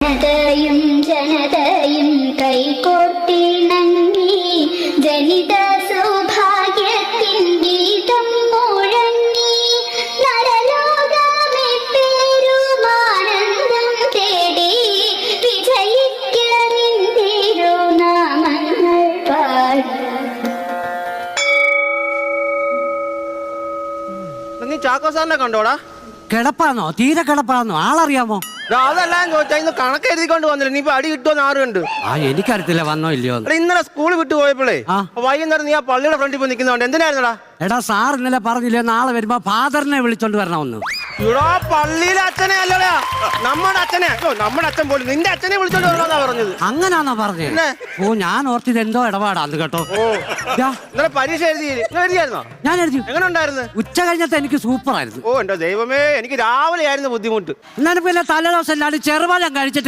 ജനതയും ജനതയും കൈകോർത്തിണങ്ങി ജനിത സൗഭാഗ്യത്തിൻ ഗീതം മുഴങ്ങി നരലോകമെപ്പേരുമാനന്ദം തേടി തേടി വിജയിക്കറിന്തിരുനാമങ്ങൾ പാടി. നീ കണ്ടോടാ? കിടപ്പാന്നോ? തീരെ കിടപ്പാന്നോ? ആളറിയാമോ? അതെല്ലാം ചോദിച്ചാ ഇന്ന് കണക്ക് എഴുതിക്കൊണ്ട് വന്നില്ല. നീ ഇപ്പൊ അടി കിട്ടുമെന്ന് ആറുണ്ട് ആ എനിക്കറിയത്തില്ല വന്നോ ഇല്ലയോ. എടാ ഇന്നലെ സ്കൂളിൽ വിട്ടു പോയപ്പോഴേ ആ. വൈകുന്നേരം നീ ആ പള്ളിയുടെ ഫ്രണ്ടിൽ പോയി നിൽക്കുന്നതുകൊണ്ട് എന്തിനായിരുന്നടാ? എടാ സാർ ഇന്നലെ പറഞ്ഞില്ലേ നാളെ വരുമ്പോ ഫാദറിനെ വിളിച്ചോണ്ട് വരണമെന്ന്. ഇവിടെ പള്ളിയിലെ അച്ഛനെ അല്ലടാ. നമ്മുടെ അച്ഛനെ. ഓ, നമ്മുടെ അച്ഛൻ പോലും നിന്റെ അച്ഛനെ വിളിച്ചോണ്ട് വരണമെന്നാ പറഞ്ഞത്. അങ്ങനാന്നോ പറഞ്ഞത് പിന്നെ? ഓ ഞാൻ ഓർത്തിത് എന്തോ ഇടപാടാന്ന് കേട്ടോ. ദാ, ഇന്നലെ പരീക്ഷ എഴുതി എഴുതിയായിരുന്നോ? ഞാൻ എഴുതി. എങ്ങനെ ഉണ്ടായിരുന്നു? ഉച്ച കഴിഞ്ഞത്തെ എനിക്ക് സൂപ്പർ ആയിരുന്നു ഓ എന്റെ ദൈവമേ എനിക്ക് രാവിലെ ആയിരുന്നു ബുദ്ധിമുട്ട്. എന്നാലും പിന്നെ തലേദിവസം എല്ലാവരും ചെറുപാലം കഴിച്ചിട്ട്